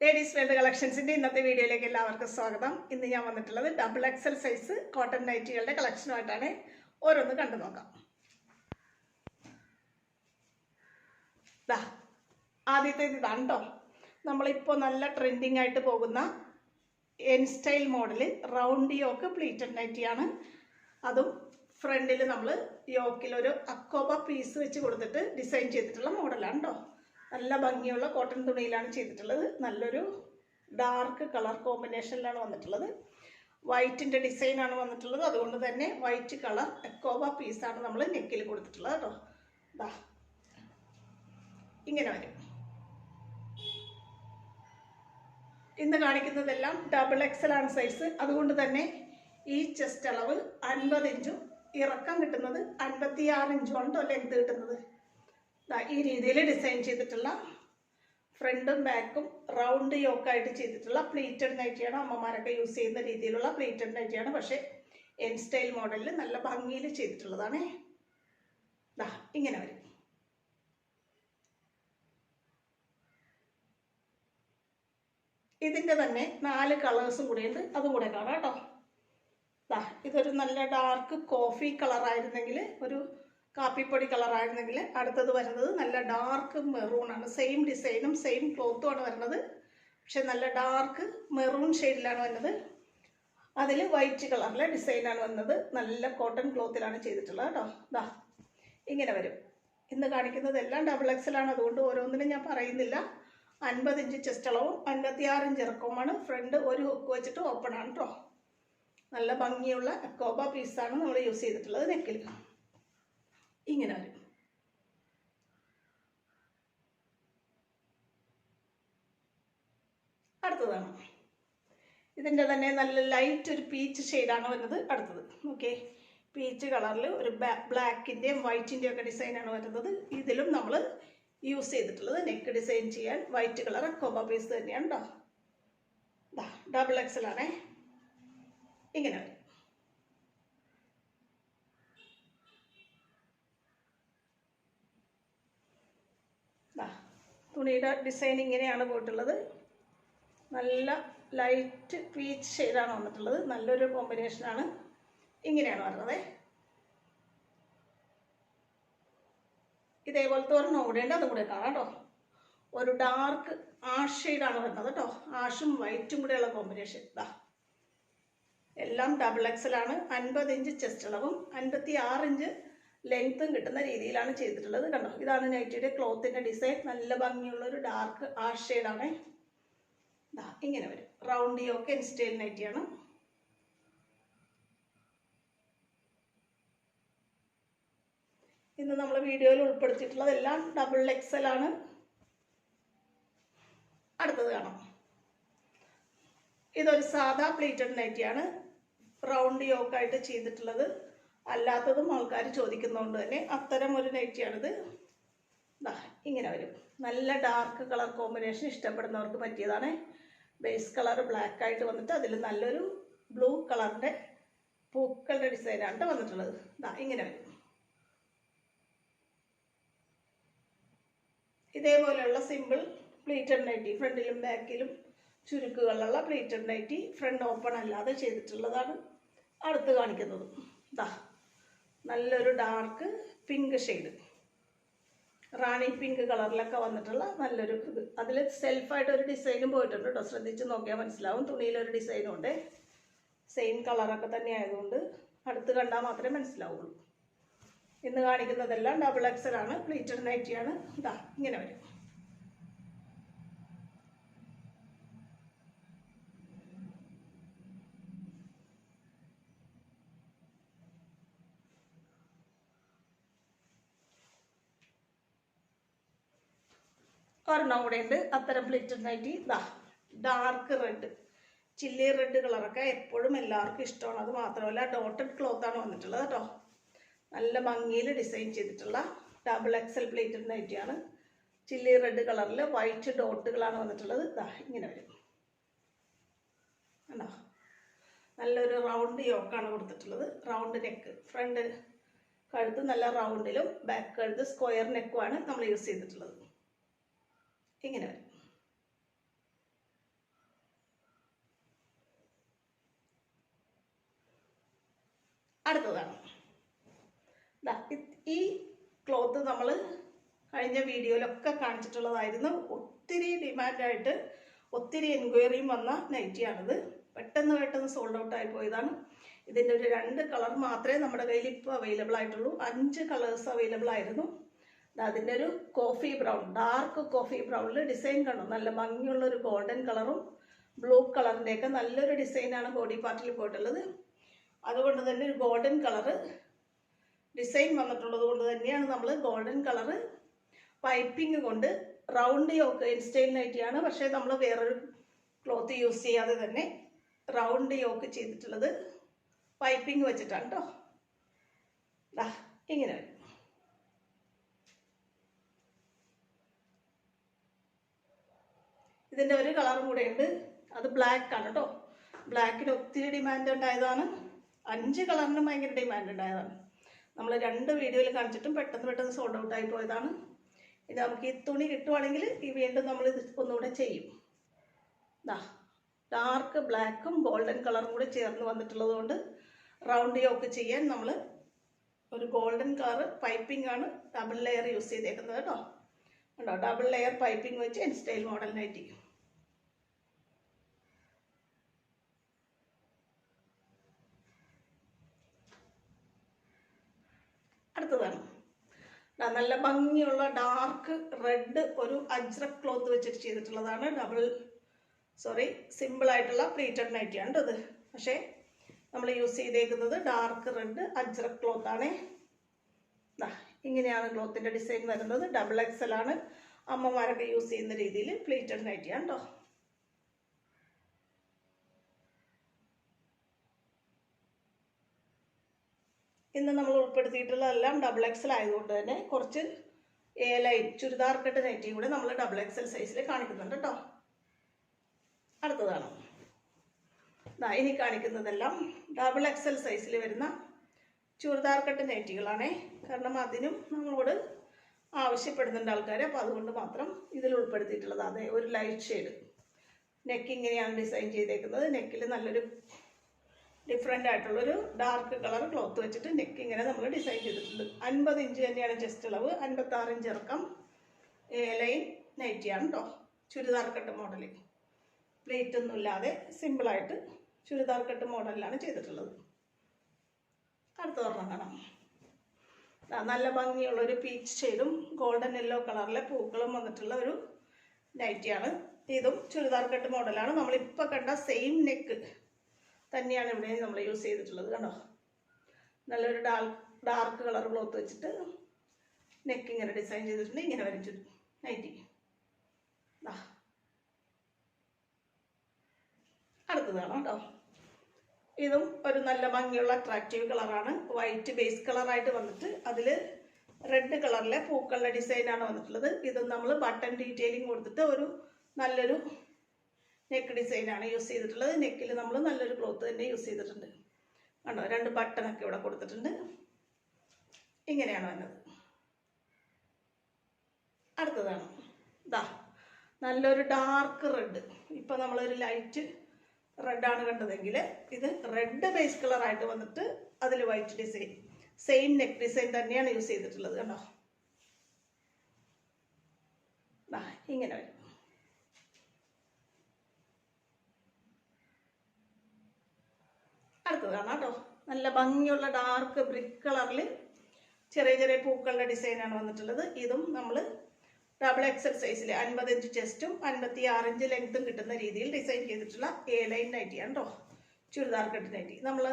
Ladies world കളക്ഷൻസിന്റെ ഇന്നത്തെ വീഡിയോയിലേക്ക് എല്ലാവർക്കും സ്വാഗതം. ഇന്ന് ഞാൻ വന്നിട്ടുള്ളത് ഡബിൾ എക്സൽ സൈസ് കോട്ടൺ നൈറ്റികളുടെ കളക്ഷനുമായിട്ടാണ് ഓരോന്ന് കണ്ടു നോക്കാം. ആദ്യത്തെ ഇതാണ് കേട്ടോ നമ്മളിപ്പോൾ നല്ല ട്രെൻഡിങ് ആയിട്ട് പോകുന്ന N style model round yoke pleated നൈറ്റിയാണ് അതും ഫ്രണ്ടിൽ നമ്മൾ യോക്കിലൊരു അക്കോബ പീസ് വെച്ച് കൊടുത്തിട്ട് ഡിസൈൻ ചെയ്തിട്ടുള്ള മോഡലാണ് കേട്ടോ നല്ല ഭംഗിയുള്ള കോട്ടൺ തുണിയിലാണ് ചെയ്തിട്ടുള്ളത്. നല്ലൊരു ഡാർക്ക് കളർ കോമ്പിനേഷനിലാണ് വന്നിട്ടുള്ളത്. വൈറ്റിന്റെ ഡിസൈനാണ് വന്നിട്ടുള്ളത്. അതുകൊണ്ട് തന്നെ വൈറ്റ് കളർ എക്കോവ പീസാണ് നമ്മൾ നെക്കിൽ കൊടുത്തിട്ടുള്ളത് കേട്ടോ. ദാ. ഇങ്ങനെ വരും. ഇന്ന് കാണിക്കുന്നതെല്ലാം ഡബിൾ എക്സൽ ആണ് സൈസ്. അതുകൊണ്ട് തന്നെ ഈ ചെസ്റ്റ് അളവ് അൻപത് ഇഞ്ചും ഇറക്കം കിട്ടുന്നത് അൻപത്തിയാറ് ഇഞ്ചുമാണ് കേട്ടോ ലെങ്ത് കിട്ടുന്നത്. ഈ രീതിയിൽ ഡിസൈൻ ചെയ്തിട്ടുള്ള ഫ്രണ്ടും ബാക്കും റൗണ്ട് യോക്കായിട്ട് ചെയ്തിട്ടുള്ള പ്ലീറ്റഡ് നൈറ്റിയാണ് അമ്മമാരൊക്കെ യൂസ് ചെയ്യുന്ന രീതിയിലുള്ള പ്ലീറ്റഡ് നൈറ്റിയാണ്. പക്ഷേ എൻ സ്റ്റൈൽ മോഡലിൽ നല്ല ഭംഗിയിൽ ചെയ്തിട്ടുള്ളതാണേ. ദാ ഇങ്ങനെ വരും. ഇതിന്റെ തന്നെ നാല് കളേഴ്സും കൂടെ ഉണ്ട്. അതും കൂടെ കാണാം കേട്ടോ. ദാ ഇതൊരു നല്ല ഡാർക്ക് കോഫി കളറായിരുന്നെങ്കിൽ ഒരു കാപ്പിപ്പൊടി കളറായിരുന്നെങ്കിൽ അടുത്തത് വരുന്നത് നല്ല ഡാർക്ക് മെറൂൺ ആണ് സെയിം ഡിസൈനും സെയിം ക്ലോത്തും ആണ് വരുന്നത്. പക്ഷെ നല്ല ഡാർക്ക് മെറൂൺ ഷെയ്ഡിലാണ് വരുന്നത്. അതിൽ വൈറ്റ് കളറിലെ ഡിസൈനാണ് വന്നത് നല്ല കോട്ടൺ ക്ലോത്തിലാണ് ചെയ്തിട്ടുള്ളത് കേട്ടോ. ദാ ഇങ്ങനെ വരും. ഇന്ന് കാണിക്കുന്നത് എല്ലാം ഡബിൾ എക്സൽ ആണ് അതുകൊണ്ട് ഓരോന്നിനും ഞാൻ പറയുന്നില്ല. അൻപത് ഇഞ്ച് ചെസ്റ്റ് അളവും അൻപത്തിയാറ് ഇഞ്ച് ഇറക്കവുമാണ്. ഫ്രണ്ട് ഒരു ഹുക്ക് വെച്ചിട്ട് ഓപ്പൺ ആണ് കേട്ടോ നല്ല ഭംഗിയുള്ള എക്കോബ പീസാണ് നമ്മൾ യൂസ് ചെയ്തിട്ടുള്ളത് നെക്കിൽ ഇങ്ങനെ വരും. അടുത്തതാണ്. ഇതിന്റെ തന്നെ നല്ല ലൈറ്റ് ഒരു പീച്ച് ഷെയ്ഡാണ് വരുന്നത്. അടുത്തത്. ഓക്കെ പീച്ച് കളറിൽ ഒരു ബ്ലാക്കിന്റെയും വൈറ്റിന്റെയും ഒക്കെ ഡിസൈനാണ് വരുന്നത്. ഇതിലും നമ്മൾ യൂസ് ചെയ്തിട്ടുള്ളത് നെക്ക് ഡിസൈൻ ചെയ്യാൻ വൈറ്റ് കളർ കൊബ പീസ് തന്നെയാണ് കേട്ടോ ഡബിൾ എക്സൽ ആണേ ഇങ്ങനെ വരും ദാ, തുണിയുടെ ഡിസൈൻ ഇങ്ങനെയാണ് പോയിട്ടുള്ളത്. നല്ല ലൈറ്റ് പീച്ച് ഷെയ്ഡാണ് വന്നിട്ടുള്ളത്. നല്ലൊരു കോമ്പിനേഷനാണ് ഇങ്ങനെയാണ് വരുന്നത്. ഇതേപോലത്തെ ഒരെണ്ണം കൂടെ ഉണ്ട്. അതും കൂടെ കാണാം കേട്ടോ. ഒരു ഡാർക്ക് ആഷ് ഷെയ്ഡാണ് വരുന്നത് കേട്ടോ. ആഷും വൈറ്റും കൂടെയുള്ള കോമ്പിനേഷൻ ഇതാ എല്ലാം ഡബിൾ എക്സൽ ആണ് അൻപത് ഇഞ്ച് ചെസ്റ്റ് അളവും അൻപത്തി ആറ് ഇഞ്ച് ലെങ്ത്തും കിട്ടുന്ന രീതിയിലാണ് ചെയ്തിട്ടുള്ളത്. കണ്ടോ? ഇതാണ് നൈറ്റിയുടെ ക്ലോത്തിന്റെ ഡിസൈൻ. നല്ല ഭംഗിയുള്ള ഒരു ഡാർക്ക് ആഷ് ഷെയ്ഡാണ്. ഇങ്ങനെ വരും. റൗണ്ട് യോക്ക് സ്റ്റൈൽ നൈറ്റിയാണ്. ഇന്ന് നമ്മൾ വീഡിയോയിൽ ഉൾപ്പെടുത്തിയിട്ടുള്ളതെല്ലാം ഡബിൾ എക്സൽ ആണ്. അടുത്തത് കാണാം. ഇതൊരു സാധാ പ്ലേറ്റഡ് നൈറ്റിയാണ്. റൗണ്ട് യോക്കായിട്ട് ചെയ്തിട്ടുള്ളത്. അല്ലാത്തതും ആൾക്കാർ ചോദിക്കുന്നതുകൊണ്ട് തന്നെ അത്തരം ഒരു നൈറ്റിയാണിത് ദാ ഇങ്ങനെ വരും. നല്ല ഡാർക്ക് കളർ കോമ്പിനേഷൻ ഇഷ്ടപ്പെടുന്നവർക്ക് പറ്റിയതാണ്. ബേസ് കളർ ബ്ലാക്ക് ആയിട്ട് വന്നിട്ട് അതിൽ നല്ലൊരു ബ്ലൂ കളറിന്റെ പൂക്കളുടെ ഡിസൈനാണ് വന്നിട്ടുള്ളത്. ദാ ഇങ്ങനെ വരും. ഇതേപോലെയുള്ള സിമ്പിൾ പ്ലീറ്റഡ് നൈറ്റി ഫ്രണ്ടിലും ബാക്കിലും ചുരുക്കുകളുള്ള പ്ലീറ്റഡ് നൈറ്റി ഫ്രണ്ട് ഓപ്പൺ അല്ലാതെ ചെയ്തിട്ടുള്ളതാണ് അടുത്ത് കാണിക്കുന്നത്. ദാ നല്ലൊരു dark pink shade rani pink കളറിലൊക്കെ വന്നിട്ടുള്ള നല്ലൊരു ഇത്. അതിൽ സെൽഫായിട്ട് ഒരു ഡിസൈനും പോയിട്ടുണ്ട് കേട്ടോ ശ്രദ്ധിച്ച് നോക്കിയാൽ മനസ്സിലാവും. തുണിയിലൊരു ഡിസൈനും ഉണ്ട്. സെയിം കളറൊക്കെ തന്നെ ആയതുകൊണ്ട് അടുത്ത് കണ്ടാൽ മാത്രമേ മനസ്സിലാവുള്ളൂ. ഇന്ന് കാണിക്കുന്നതെല്ലാം ഡബിൾ എക്സൽ ആണ് പ്ലീറ്റഡ് നൈറ്റിയാണ് ഇതാ ഇങ്ങനെ വരും. ഒരെണ്ണം കൂടെ ഉണ്ട്. അത്തരം പ്ലേറ്റഡ് നൈറ്റി ഇതാ ഡാർക്ക് റെഡ്. ചില്ലി റെഡ് കളറൊക്കെ എപ്പോഴും എല്ലാവർക്കും ഇഷ്ടമാണ്. അത് മാത്രമല്ല ഡോട്ടഡ് ക്ലോത്ത് ആണ് വന്നിട്ടുള്ളത് കേട്ടോ. നല്ല ഭംഗിയിൽ ഡിസൈൻ ചെയ്തിട്ടുള്ള ഡബിൾ എക്സൽ പ്ലേറ്റഡ് നൈറ്റിയാണ് ചില്ലി റെഡ് കളറിൽ വൈറ്റ് ഡോട്ടുകളാണ് വന്നിട്ടുള്ളത്. ഇതാ ഇങ്ങനെ വരും. കണ്ടോ? നല്ലൊരു റൗണ്ട് യോക്കാണ് കൊടുത്തിട്ടുള്ളത്. Round neck. ഫ്രണ്ട് കഴുത്ത് നല്ല റൗണ്ടിലും ബാക്ക് കഴുത്ത് സ്ക്വയർ നെക്കുമാണ് നമ്മൾ യൂസ് ചെയ്തിട്ടുള്ളത്. ഇങ്ങനെ വരും. അടുത്തതാണ് ഈ ക്ലോത്ത് നമ്മൾ കഴിഞ്ഞ വീഡിയോയിലൊക്കെ കാണിച്ചിട്ടുള്ളതായിരുന്നു. ഒത്തിരി ഡിമാൻഡായിട്ട് ഒത്തിരി എൻക്വയറിയും വന്ന നൈറ്റിയാണിത്. പെട്ടെന്ന് പെട്ടെന്ന് സോൾഡ് ഔട്ട് ആയി പോയതാണ്. ഇതിന്റെ ഒരു രണ്ട് കളർ മാത്രമേ നമ്മുടെ കയ്യിൽ ഇപ്പോൾ അവൈലബിൾ ആയിട്ടുള്ളൂ. അഞ്ച് കളേഴ്സ് അവൈലബിൾ ആയിരുന്നു. അതിന്റെ ഒരു കോഫി ബ്രൗൺ ഡാർക്ക് കോഫി ബ്രൗണിൽ ഡിസൈൻ കാണും. നല്ല ഭംഗിയുള്ള ഒരു ഗോൾഡൻ കളറും ബ്ലൂ കളറിന്റെയൊക്കെ നല്ലൊരു ഡിസൈനാണ് ബോഡി പാർട്ടിൽ പോയിട്ടുള്ളത്. അതുകൊണ്ട് തന്നെ ഒരു ഗോൾഡൻ കളറ് ഡിസൈൻ വന്നിട്ടുള്ളത് കൊണ്ട് തന്നെയാണ് നമ്മൾ ഗോൾഡൻ കളറ് പൈപ്പിംഗ് കൊണ്ട് റൗണ്ട് യോക്ക് ഇൻസ്റ്റൈൽ നൈറ്റിയാണ് പക്ഷേ നമ്മൾ വേറൊരു ക്ലോത്ത് യൂസ് ചെയ്യാതെ തന്നെ റൗണ്ട് യോക്ക് ചെയ്തിട്ടുള്ളത് പൈപ്പിംഗ് വെച്ചിട്ടാണ് കേട്ടോ ഇങ്ങനെ വരും. ഇതിന്റെ ഒരു കളറും കൂടെ ഉണ്ട്. അത് ബ്ലാക്ക് ആണ് കേട്ടോ ബ്ലാക്കിന് ഒത്തിരി ഡിമാൻഡ് ഉണ്ടായതാണ്. അഞ്ച് കളറിനും ഭയങ്കര ഡിമാൻഡ് ഉണ്ടായതാണ്. നമ്മൾ രണ്ട് വീഡിയോയിൽ കാണിച്ചിട്ടും പെട്ടെന്ന് പെട്ടെന്ന് സോൾഡ് ഔട്ട് ആയി പോയതാണ്. ഇനി നമുക്ക് ഈ തുണി കിട്ടുവാണെങ്കിൽ ഈ വീണ്ടും നമ്മൾ ഇത് ഒന്നുകൂടെ ചെയ്യും. ദാ ഡാർക്ക് ബ്ലാക്കും ഗോൾഡൻ കളറും കൂടെ ചേർന്ന് വന്നിട്ടുള്ളത് കൊണ്ട് റൗണ്ട് യോക്ക് ചെയ്യാൻ നമ്മൾ ഒരു ഗോൾഡൻ കളർ പൈപ്പിംഗ് ആണ് ഡബിൾ ലെയർ യൂസ് ചെയ്തേക്കുന്നത് കേട്ടോ ഉണ്ടോ ഡബിൾ ലെയർ പൈപ്പിംഗ് വെച്ച് എൻ സ്റ്റൈൽ മോഡൽ നൈറ്റി അടുത്തതാണ്. നല്ല ഭംഗിയുള്ള ഡാർക്ക് റെഡ് ഒരു അജ്രക് ക്ലോത്ത് വെച്ചിട്ട് ചെയ്തിട്ടുള്ളതാണ്. ഡബിൾ സോറി സിമ്പിൾ ആയിട്ടുള്ള പ്ലീറ്റഡ് നൈറ്റിയാണ് ഇത്. പക്ഷേ നമ്മൾ യൂസ് ചെയ്തേക്കുന്നത് ഡാർക്ക് റെഡ് അജ്രക് ക്ലോത്ത് ആണ്. ഇങ്ങനെയാണ് ക്ലോത്തിന്റെ ഡിസൈൻ വരുന്നത്. ഡബിൾ എക്സൽ ആണ്. അമ്മമാരൊക്കെ യൂസ് ചെയ്യുന്ന രീതിയിൽ പ്ലീറ്റഡ് നൈറ്റിയാണ് കേട്ടോ ഇന്ന് നമ്മൾ ഉൾപ്പെടുത്തിയിട്ടുള്ളതെല്ലാം ഡബിൾ എക്സൽ ആയതുകൊണ്ട് തന്നെ കുറച്ച് എ ലൈൻ ചുരിദാർ കട്ട് നെറ്റിയും കൂടെ നമ്മൾ ഡബിൾ എക്സൽ സൈസിൽ കാണിക്കുന്നുണ്ട് കേട്ടോ അടുത്തതാണ്. ഇനി കാണിക്കുന്നതെല്ലാം ഡബിൾ എക്സൽ സൈസിൽ വരുന്ന ചുരിദാർ കട്ട് നെറ്റികളാണേ. കാരണം അതിനും നമ്മളോട് ആവശ്യപ്പെടുന്നുണ്ട് ആൾക്കാർ അപ്പോൾ അതുകൊണ്ട് മാത്രം ഇതിൽ ഉൾപ്പെടുത്തിയിട്ടുള്ളത് അതെ ഒരു ലൈറ്റ് ഷെയ്ഡ് നെക്ക് ഇങ്ങനെയാണ് ഡിസൈൻ ചെയ്തേക്കുന്നത്. നെക്കിൽ നല്ലൊരു ഡിഫറെന്റ് ആയിട്ടുള്ളൊരു ഡാർക്ക് കളർ ക്ലോത്ത് വെച്ചിട്ട് നെക്ക് ഇങ്ങനെ നമ്മൾ ഡിസൈൻ ചെയ്തിട്ടുണ്ട്. അൻപത് ഇഞ്ച് തന്നെയാണ് ജസ്റ്റ് അളവ്. അൻപത്താറ് ഇഞ്ച് ഇറക്കം. ലൈൻ നൈറ്റിയാണ് കേട്ടോ ചുരിദാർ കട്ട് മോഡൽ പ്ലേറ്റ് ഒന്നും ഇല്ലാതെ സിമ്പിളായിട്ട് ചുരിദാർ കട്ട് മോഡലിലാണ് ചെയ്തിട്ടുള്ളത്. അടുത്ത ഒരെണ്ണം കാണാം. നല്ല ഭംഗിയുള്ള ഒരു പീച്ച് ഷെയ്ഡും ഗോൾഡൻ യെല്ലോ കളറിലെ പൂക്കളും വന്നിട്ടുള്ള ഒരു നൈറ്റിയാണ് ഇതും ചുരിദാർ കട്ട് മോഡലാണ് നമ്മളിപ്പോൾ കണ്ട സെയിം നെക്ക് തന്നെയാണ് ഇവിടെ നമ്മൾ യൂസ് ചെയ്തിട്ടുള്ളത് കണ്ടോ? നല്ലൊരു ഡാർക്ക് ഡാർക്ക് കളർ ക്ലോത്ത് വെച്ചിട്ട് നെക്ക് ഇങ്ങനെ ഡിസൈൻ ചെയ്തിട്ടുണ്ട്. ഇങ്ങനെ വരച്ചു. നൈറ്റി ദാ. അടുത്തതാണ് കേട്ടോ. ഇതും ഒരു നല്ല ഭംഗിയുള്ള അട്രാക്റ്റീവ് കളറാണ് വൈറ്റ് ബേസ് കളറായിട്ട് വന്നിട്ട് അതിൽ റെഡ് കളറിലെ പൂക്കളുടെ ഡിസൈനാണ് വന്നിട്ടുള്ളത്. ഇത് നമ്മൾ ബട്ടൺ ഡീറ്റെയിലിംഗ് കൊടുത്തിട്ട് ഒരു നല്ലൊരു നെക്ക് ഡിസൈനാണ് യൂസ് ചെയ്തിട്ടുള്ളത്. നെക്കിൽ നമ്മൾ നല്ലൊരു ക്ലോത്ത് തന്നെ യൂസ് ചെയ്തിട്ടുണ്ട്. കണ്ടോ? രണ്ട് ബട്ടണൊക്കെ ഇവിടെ കൊടുത്തിട്ടുണ്ട്. ഇങ്ങനെയാണ് വന്നത്. അടുത്തതാണ്. ഇതാ നല്ലൊരു ഡാർക്ക് റെഡ് ഇപ്പം നമ്മളൊരു ലൈറ്റ് റെഡാണ് കണ്ടതെങ്കിൽ ഇത് റെഡ് ബേസ് കളറായിട്ട് വന്നിട്ട് അതിൽ white design same neck design തന്നെയാണ് യൂസ് ചെയ്തിട്ടുള്ളത്. കണ്ടോ? ഇങ്ങനെ വരും. അടുത്തതാണ് കേട്ടോ. നല്ല ഭംഗിയുള്ള ഡാർക്ക് ബ്രിക്ക് കളറിൽ ചെറിയ ചെറിയ പൂക്കളുടെ ഡിസൈനാണ് വന്നിട്ടുള്ളത്. ഇതും നമ്മൾ ഡബിൾ എക്സൽ സൈസിൽ അൻപത് ഇഞ്ച് ചെസ്റ്റും അൻപത്തി ആറ് ഇഞ്ച് ലെങ്ത്തും കിട്ടുന്ന രീതിയിൽ ഡിസൈൻ ചെയ്തിട്ടുള്ള എ ലൈൻ നൈറ്റിയാണ് കേട്ടോ ചുരിദാർ കട്ട് നൈറ്റി നമ്മൾ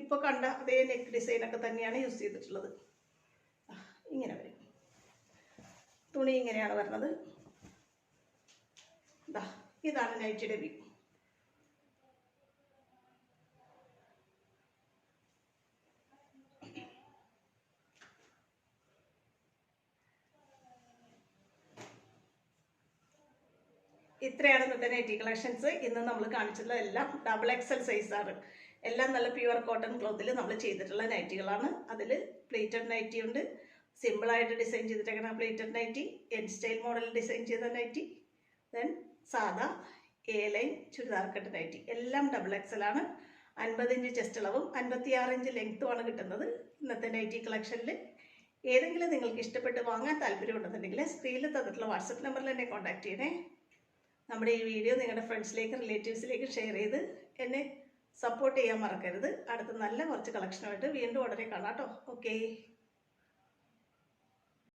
ഇപ്പോൾ കണ്ട അതേ നെക്ക് ഡിസൈനൊക്കെ തന്നെയാണ് യൂസ് ചെയ്തിട്ടുള്ളത്. ഇങ്ങനെ വരും. തുണി ഇങ്ങനെയാണ് വരുന്നത് ഇതാണ് നൈറ്റിയുടെ വ്യൂ ഇത്രയാണ് ഇന്നത്തെ നെറ്റി കളക്ഷൻസ് ഇന്ന് നമ്മൾ കാണിച്ചിട്ടുള്ള എല്ലാം ഡബിൾ എക്സൽ സൈസാണ് എല്ലാം നല്ല പ്യുവർ കോട്ടൺ ക്ലോത്തിൽ നമ്മൾ ചെയ്തിട്ടുള്ള നൈറ്റികളാണ് അതിൽ പ്ലേറ്റഡ് നൈറ്റി ഉണ്ട്. സിമ്പിളായിട്ട് design ചെയ്തിട്ടേക്കുന്ന pleated nighty N style model design ചെയ്ത നൈറ്റി ദെൻ സാധാ A line churidar cut nighty എല്ലാം ഡബിൾ എക്സൽ ആണ്. അൻപത് ഇഞ്ച് ചെസ്റ്റ് അളവും അൻപത്തിയാറ് ഇഞ്ച് ലെങ്ത്തുമാണ് കിട്ടുന്നത് ഇന്നത്തെ നൈറ്റി കളക്ഷനിൽ ഏതെങ്കിലും നിങ്ങൾക്ക് ഇഷ്ടപ്പെട്ട് വാങ്ങാൻ താല്പര്യമുണ്ടെന്നുണ്ടെങ്കിൽ സ്ക്രീനിൽ തന്നിട്ടുള്ള വാട്സപ്പ് നമ്പറിൽ എന്നെ കോൺടാക്ട് ചെയ്യണേ. നമ്മുടെ ഈ വീഡിയോ നിങ്ങളുടെ ഫ്രണ്ട്സിലേക്കും റിലേറ്റീവ്സിലേക്കും ഷെയർ ചെയ്ത് എന്നെ സപ്പോർട്ട് ചെയ്യാൻ മറക്കരുത്. അടുത്ത നല്ല കുറച്ച് കളക്ഷനുമായിട്ട് വീണ്ടും ഉടനെ കാണാം കേട്ടോ. ഓക്കേ